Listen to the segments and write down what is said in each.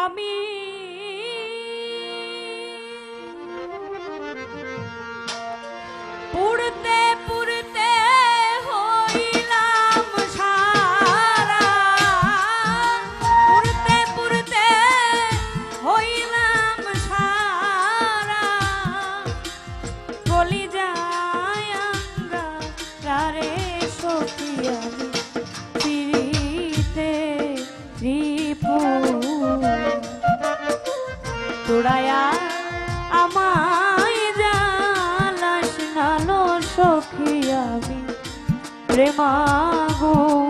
আমি আমায় জালাস নালো সখী আমি। প্রেমাগুনে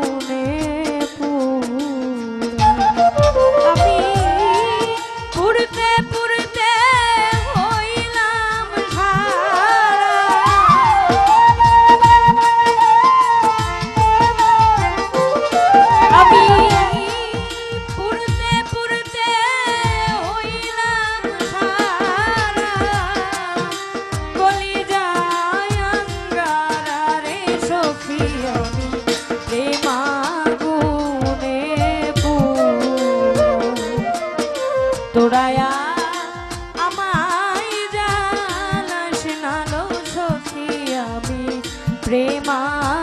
あ!